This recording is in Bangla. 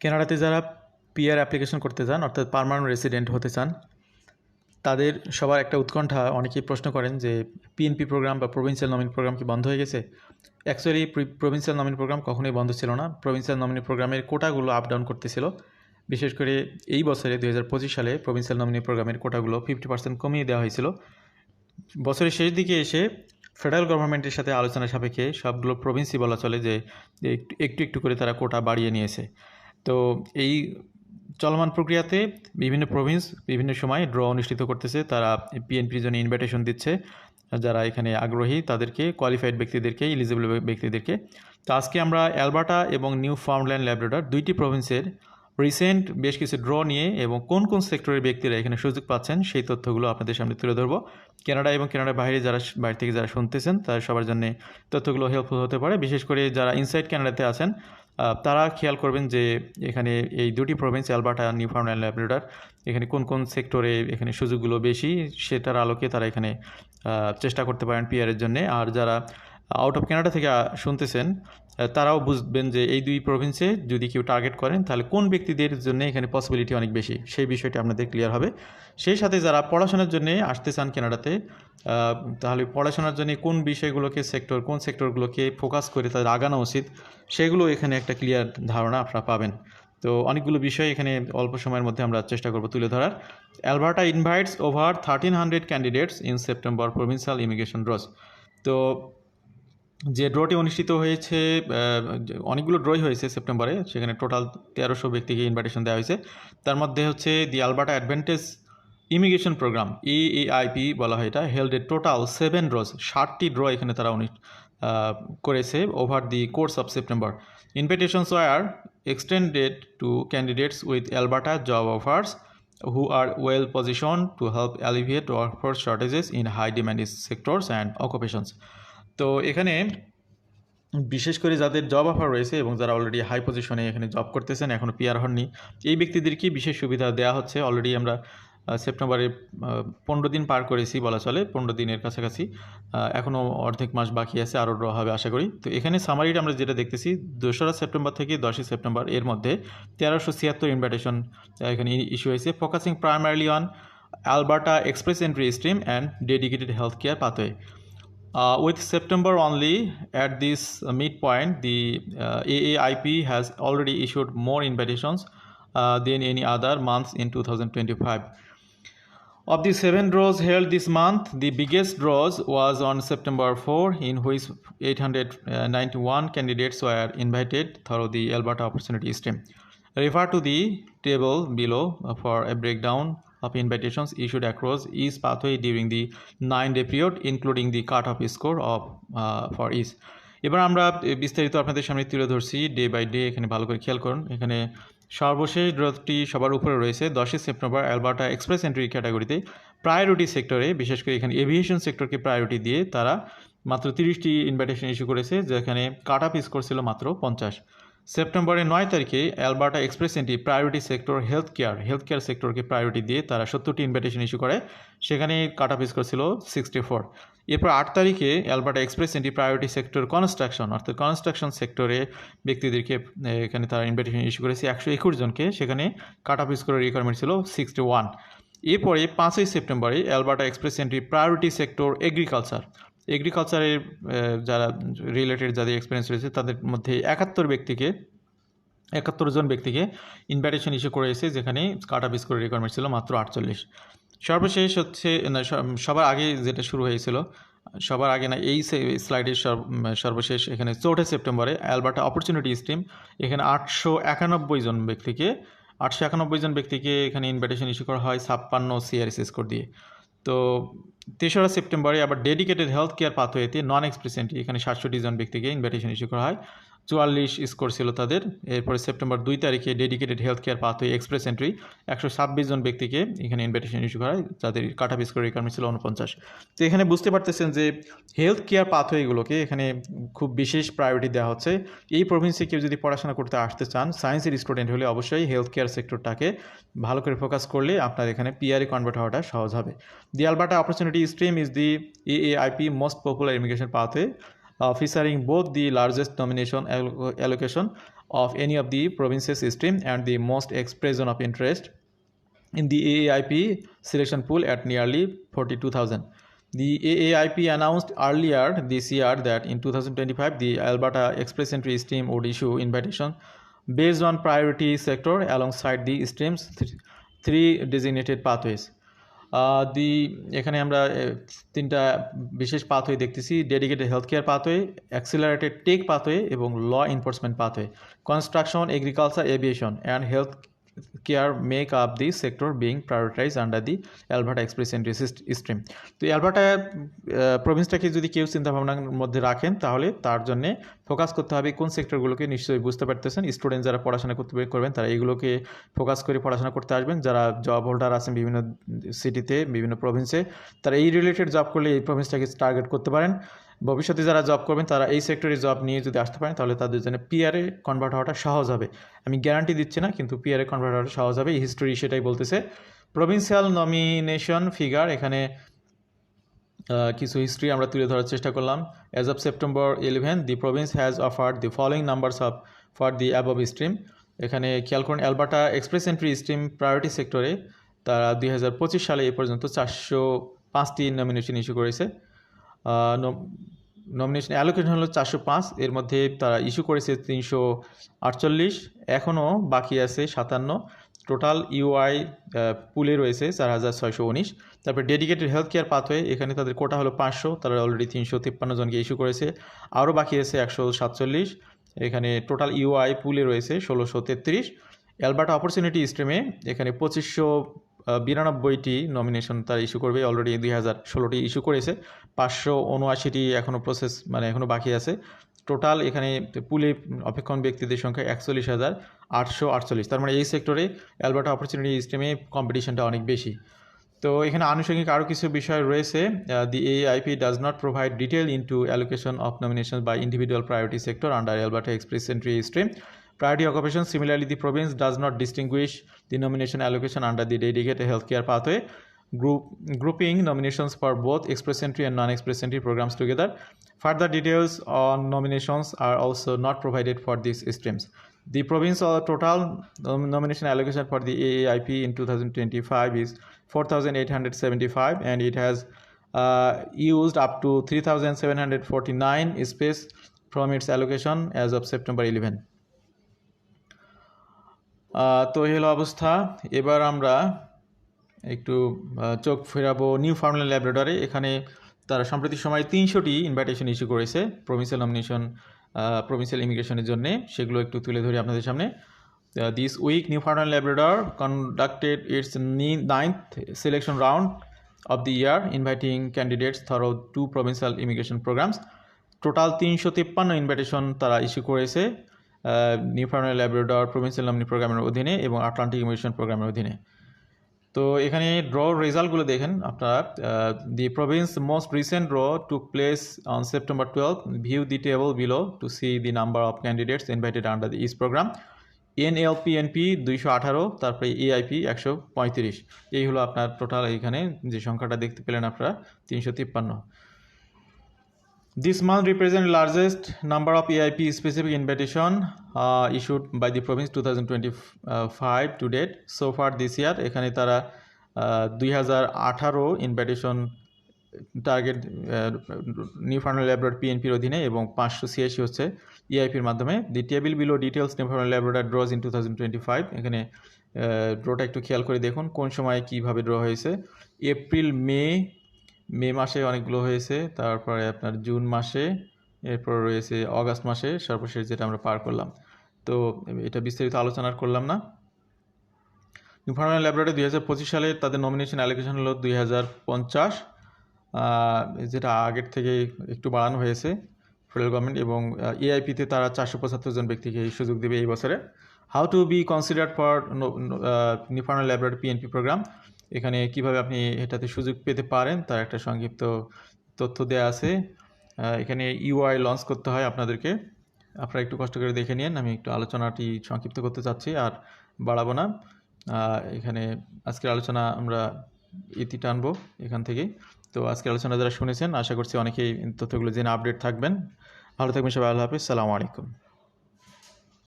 কানাডাতে যারা পিআর অ্যাপ্লিকেশন করতে চান, অর্থাৎ পার্মানেন্ট রেসিডেন্ট হতে চান, তাদের সবার একটা উৎকণ্ঠা অনেকেই প্রশ্ন করেন যে পিএনপি প্রোগ্রাম বা প্রভিন্সিয়াল নমিনি প্রোগ্রাম কি বন্ধ হয়ে গেছে? অ্যাকচুয়ালি প্রভিন্সিয়াল নমিনি প্রোগ্রাম কখনোই বন্ধ ছিল না। প্রভিন্সিয়াল নমিনি প্রোগ্রামের কোটাগুলো আপ ডাউন করতেছিল। বিশেষ করে এই বছরে, দুই হাজার পঁচিশ সালে প্রভিন্সিয়াল নমিনি প্রোগ্রামের কোটাগুলো ফিফটি পার্সেন্ট কমিয়ে দেওয়া হয়েছিল। বছরের শেষ দিকে এসে ফেডারেল গভর্নমেন্টের সাথে আলোচনা সাপেক্ষে সবগুলো প্রভিন্সই বলা চলে যে একটু একটু করে তারা কোটা বাড়িয়ে নিয়েছে। তো এই চলমান প্রক্রিয়াতে বিভিন্ন প্রভিন্স বিভিন্ন সময় ড্র অনুষ্ঠিত করতেছে। তারা পিএনপির জন্য ইনভাইটেশন দিচ্ছে। যারা এখানে আগ্রহী, তাদেরকে কোয়ালিফাইড ব্যক্তিদেরকে ইলিজিবল ব্যক্তিদেরকে। তো আজকে আমরা অ্যালবার্টা এবং নিউ ফাউন্ডল্যান্ড ল্যাবরেটর দুইটি প্রভিন্সের রিসেন্ট বেশ কিছু ড্র নিয়ে এবং কোন কোন সেক্টরের ব্যক্তিরা এখানে সুযোগ পাচ্ছেন, সেই তথ্যগুলো আপনাদের সামনে তুলে ধরবো। কানাডা এবং কানাডার বাইরে যারা বাইরে থেকে যারা শুনতেছেন, তারা সবার জন্য তথ্যগুলো হেল্পফুল হতে পারে। বিশেষ করে যারা ইনসাইড কানাডাতে আছেন তারা খেয়াল করবেন যে এখানে এই দুটি province Alberta Newfoundland Labrador এখানে কোন কোন সেক্টরে এখানে সুযোগগুলো বেশি সেটার আলোকে তারা এখানে চেষ্টা করতে পারেন পিআরের জন্য। আর যারা আউট অফ কানাডা থেকে শুনতেছেন তারাও বুঝবেন যে এই দুই প্রভিন্সে যদি কেউ টার্গেট করেন, তাহলে কোন ব্যক্তিদের জন্য এখানে পসিবিলিটি অনেক বেশি? সেই বিষয়টি আপনাদের ক্লিয়ার হবে। সেই সাথে যারা পড়াশোনার জন্য আসতে চান কেনাডাতে তাহলে পড়াশোনার জন্য কোন বিষয়গুলোকে সেক্টর কোন সেক্টরগুলোকে ফোকাস করে তাদের আগানো উচিত, সেগুলো এখানে একটা ক্লিয়ার ধারণা আপনারা পাবেন। তো অনেকগুলো বিষয় এখানে অল্প সময়ের মধ্যে আমরা চেষ্টা করব তুলে ধরার। Alberta invites over thirteen hundred candidates in September provincial immigration draws তো যে ড্রটি অনুষ্ঠিত হয়েছে অনেকগুলো ড্রই হয়েছে সেপ্টেম্বরে, সেখানে টোটাল তেরোশো ব্যক্তিকে ইনভাইটেশন দেওয়া হয়েছে। তার মধ্যে হচ্ছে the Alberta advantage immigration program AAIP বলা হয় এটা held a total seven draws ষাটটি ড্র এখানে তারা করেছে over the course of September invitations were extended to candidates with Alberta job offers who are well positioned to help alleviate workforce shortages in high demand sectors and occupations তো এখানে বিশেষ করে যাদের জব অফার রয়েছে এবং যারা অলরেডি হাই পজিশনে এখানে জব করতেছেন এখনও পিয়ার হননি, এই ব্যক্তিদেরকে বিশেষ সুবিধা দেওয়া হচ্ছে। অলরেডি আমরা সেপ্টেম্বরে পনেরো দিন পার করেছি বলা চলে, পনেরো দিনের কাছাকাছি। এখনও অর্ধেক মাস বাকি আছে আরও হবে আশা করি। তো এখানে সামারিটা আমরা যেটা দেখতেছি, দোসরা সেপ্টেম্বর থেকে দশই সেপ্টেম্বর এর মধ্যে তেরোশো ছিয়াত্তর ইনভাইটেশন এখানে ইস্যু হয়েছে। Focusing primarily on Alberta express entry stream and dedicated health care pathway Uh, with September only at this uh, midpoint, the uh, AAIP has already issued more invitations uh, than any other months in 2025. Of the seven draws held this month, the biggest draws was on September 4, in which 891 candidates were invited through the Alberta Opportunity Stream. Refer to the table below for a breakdown of invitations issued across each pathway during the nine-day period, including the cut-off score of uh, for each. এবার আমরা বিস্তারিত আপনাদের সামনে তুলে ধরছি ডে বাই ডে এখানে ভালো করে খেয়াল করুন। এখানে সর্বশেষ ড্রটি সবার উপরে রয়েছে দশই সেপ্টেম্বর অ্যালবার্টা এক্সপ্রেস এন্ট্রি ক্যাটাগরিতে। প্রায়োরিটি সেক্টরে বিশেষ করে এখানে এভিয়েশন সেক্টরকে প্রায়োরিটি দিয়ে তারা মাত্র তিরিশটি ইনভাইটেশন ইস্যু করেছে যেখানে কাট আপ স্কোর ছিল মাত্র পঞ্চাশ। সেপ্টেম্বরের নয় তারিখে Alberta express entry priority sector health care health care সেক্টরকে priority দিয়ে তারা সত্তরটি ইনভাইটেশন ইস্যু করে। সেখানে কাট আপ স্কোর ছিল সিক্সটি ফোর এরপর আট তারিখে Alberta express entry priority sector construction অর্থাৎ কনস্ট্রাকশন সেক্টরে ব্যক্তিদেরকে এখানে তারা ইনভাইটেশন ইস্যু করেছে একশো একুশ জনকে। সেখানে কাট আপ স্কোরের রিকোয়ারমেন্ট ছিল সিক্সটি ওয়ান এরপরে পাঁচই সেপ্টেম্বরে Alberta express entry priority sector agriculture এগ্রিকালচারের যারা রিলেটেড যাদের এক্সপিরিয়েন্স রয়েছে তাদের মধ্যে একাত্তর ব্যক্তিকে একাত্তর জন ব্যক্তিকে ইনভাইটেশন ইস্যু করেছে যেখানে কাট আপ স্কোরের রিকোয়ারমেন্ট ছিল মাত্র আটচল্লিশ। সর্বশেষ হচ্ছে না, সবার আগে যেটা শুরু হয়েছিল সবার আগে না এই স্লাইডের সর্বশেষ এখানে চৌঠা সেপ্টেম্বরে অ্যালবার্টা অপরচুনিটি স্ট্রিম এখানে আটশো একানব্বই জন ব্যক্তিকে আটশো একানব্বই জন ব্যক্তিকে এখানে ইনভাইটেশন ইস্যু করা হয় ছাপ্পান্ন সিআরএস স্কোর দিয়ে। তো তেসরা সেপ্টেম্বরে আবার ডেডিকেটেড হেলথ কেয়ার পাথওয়েতে নন এক্সপ্রেসেন্টি এখানে সাতষট্টি জন ব্যক্তিকে ইনভাইটেশন ইস্যু করা হয়। চুয়াল্লিশ স্কোর ছিল তাদের। এরপরে সেপ্টেম্বর দুই তারিখে dedicated health care pathway express entry. একশো ছাব্বিশ জন ব্যক্তিকে এখানে ইনভাইটেশন ইস্যু করা হয়। যাদের কাট আপ স্কোর রিকোয়ারমেন্ট ছিল উনপঞ্চাশ তো এখানে বুঝতে পারতেছেন যে হেলথ কেয়ার পাথওয়েগুলোকে এখানে খুব বিশেষ প্রায়োরিটি দেওয়া হচ্ছে। এই প্রভিন্সে কেউ যদি পড়াশোনা করতে আসতে চান সায়েন্সের স্টুডেন্ট হলে অবশ্যই হেলথ কেয়ার সেক্টরটাকে ভালো করে ফোকাস করলে আপনার এখানে পিআরই কনভার্ট হওয়াটা সহজ হবে। The Alberta opportunity stream is the AAIP most popular immigration pathway featuring both the largest nomination allo- allocation of any of the provinces stream and the most expression of interest in the AAIP selection pool at nearly 42,000. The AAIP announced earlier this year that in 2025 the Alberta Express Entry Stream would issue invitation based on priority sector alongside the stream's th- three designated pathways. The, এখানে আমরা তিনটা বিশেষ পাথওয়ে দেখতেছি dedicated health care pathway accelerated tech pathway এবং law enforcement pathway construction agriculture aviation and health care make up the sector being prioritize under the Alberta express entry stream তো অ্যালবার্টা প্রভিন্সটাকে যদি কেউ চিন্তাভাবনার মধ্যে রাখেন, তাহলে তার জন্যে ফোকাস করতে হবে কোন সেক্টরগুলোকে নিশ্চয়ই বুঝতে পারতেছেন। স্টুডেন্ট যারা পড়াশোনা করতে করবেন, তারা এগুলোকে ফোকাস করে পড়াশোনা করতে আসবেন। যারা জব হোল্ডার আছেন বিভিন্ন সিটিতে বিভিন্ন প্রভিন্সে তারা এই রিলেটেড জব করলে এই প্রভিন্সটাকে টার্গেট করতে পারেন। ভবিষ্যতে যারা জব করবেন, তারা এই সেক্টরে জব নিয়ে যদি আসতে পারেন, তাহলে তাদের জন্য পিয়ারে কনভার্ট হওয়াটা সহজ হবে। আমি গ্যারান্টি দিচ্ছি না, কিন্তু পিয়ারে কনভার্ট হওয়াটা সহজ হবে হিস্টোরি সেটাই বলতেছে। প্রভিন্সিয়াল নমিনেশন ফিগার এখানে কিছু হিস্ট্রি আমরা তুলে ধরার চেষ্টা করলাম। As of September eleven the province has offered the following numbers of for the above stream এখানে খেয়াল করুন Alberta express entry stream priority সেক্টরে তারা দুই হাজার পঁচিশ সালে এ পর্যন্ত চারশো পাঁচটি নমিনেশন ইস্যু করেছে। নমিনেশন অ্যালোকেশন হলো চারশো পাঁচ, এর মধ্যে তারা ইস্যু করেছে তিনশো আটচল্লিশ, এখনও বাকি আছে সাতান্ন। টোটাল ইউআই পুলে রয়েছে চার হাজার ছয়শো উনিশ। তারপর ডেডিকেটেড হেলথ কেয়ার পাথওয়ে এখানে তাদের কোটা হলো পাঁচশো, তারা অলরেডি তিনশো তিপ্পান্ন জনকে ইস্যু করেছে। আরও বাকি আছে একশো সাতচল্লিশ, এখানে টোটাল ইউআই পুলে রয়েছে ষোলোশো তেত্রিশ। অ্যালবার্টা অপরচুনিটি স্ট্রিমে এখানে পঁচিশশো বিরানব্বইটি নমিনেশন তারা ইস্যু করবে। অলরেডি দুই হাজার ষোলোটি ইস্যু করেছে। পাঁচশো উনআশিটি এখনও প্রসেস মানে এখনও বাকি আছে। টোটাল এখানে পুলে অপেক্ষণ ব্যক্তিদের সংখ্যা একচল্লিশ হাজার আটশো আটচল্লিশ। তার মানে এই সেক্টরে অ্যালবার্টা অপরচুনিটি স্ট্রিমে কম্পিটিশনটা অনেক বেশি। তো এখানে আনুষঙ্গিক আরও কিছু বিষয় রয়েছে। The AIP does not provide detail into allocation of nomination by individual priority sector under Alberta express entry stream Priority occupation, similarly, the province does not distinguish the nomination allocation under the dedicated healthcare pathway, group, grouping nominations for both express entry and non-express entry programs together. Further details on nominations are also not provided for these streams. The province uh, total nomination allocation for the AAIP in 2025 is 4,875 and it has uh, used up to 3,749 space from its allocation as of September 11. তো এই হলো অবস্থা। এবার আমরা একটু চোখ ফেরাবো নিউ ফার্মল্যান্ড ল্যাবরেটরি এখানে তারা সাম্প্রতিক সময় তিনশোটি ইনভাইটেশন ইস্যু করেছে প্রভিন্সিয়াল নমিনেশন প্রভিন্সিয়াল ইমিগ্রেশনের জন্য। সেগুলো একটু তুলে ধরি আপনাদের সামনে। This week Newfoundland Labrador conducted its নি ninth selection round of the year, inviting candidates through two provincial immigration programs total তিনশো তিপ্পান্ন ইনভাইটেশন তারা ইস্যু করেছে। Newfoundland Labrador provincial nominee প্রোগ্রামের অধীনে এবং আটলান্টিক ইমিগ্রেশন প্রোগ্রামের অধীনে। তো এখানে ড্র রেজাল্টগুলো দেখেন আপনারা। The province most recent draw took place on September twelve view the table below to see the number of candidates invited under the is program N L P NLPNP দুইশো আঠারো, তারপরে এআইপি একশো পঁয়ত্রিশ। এই হলো আপনার টোটাল এইখানে যে সংখ্যাটা দেখতে পেলেন আপনারা, তিনশো তিপ্পান্ন। This month represents largest number of AIP specific invitation uh, issued by the province 2025 to date. So far this year এখানে তারা দুই হাজার আঠারো invitation target Newfoundland Labrador পিএনপির অধীনে এবং পাঁচশো ছিয়াশি হচ্ছে ইআইপির মাধ্যমে। The table below details Newfoundland Labrador draws in two thousand twenty five এখানে ড্রটা একটু খেয়াল করে দেখুন কোন সময় কীভাবে ড্র হয়েছে। এপ্রিল মে মে মাসে অনেকগুলো হয়েছে, তারপরে আপনার জুন মাসে, এরপর রয়েছে অগাস্ট মাসে, সর্বশেষ যেটা আমরা পার করলাম। তো এটা বিস্তারিত আলোচনা করলাম না। ইনফরমেশন ল্যাবরেটরি দুই পঁচিশ সালে তাদের নমিনেশন অ্যালোকেশন হলো দুই পঞ্চাশ যেটা আগের থেকে একটু বাড়ানো হয়েছে ফেডারেল গভর্নমেন্ট এবং এআইপিতে তারা চারশো পঁচাত্তর জন ব্যক্তিকে এই সুযোগ দেবে এই বছরে। How to be considered for Newfoundland Labrador PNP program এখানে কীভাবে আপনি এটাতে সুযোগ পেতে পারেন, তার একটা সংক্ষিপ্ত তথ্য দেওয়া আছে। এখানে ইউআই লঞ্চ করতে হয় আপনাদেরকে। আপনারা একটু কষ্ট করে দেখে নিন, আমি একটু আলোচনাটি সংক্ষিপ্ত করতে চাচ্ছি, আর বাড়াবো না। এখানে আজকের আলোচনা আমরা ইতি টানবো এখান থেকেই তো আজকের আলোচনা যারা শুনেছেন, আশা করছি অনেকেই তথ্যগুলো জেনে আপডেট থাকবেন। ভালো থাকবেন সবাই, আল্লাহ হাফিজ, সালামু আলাইকুম।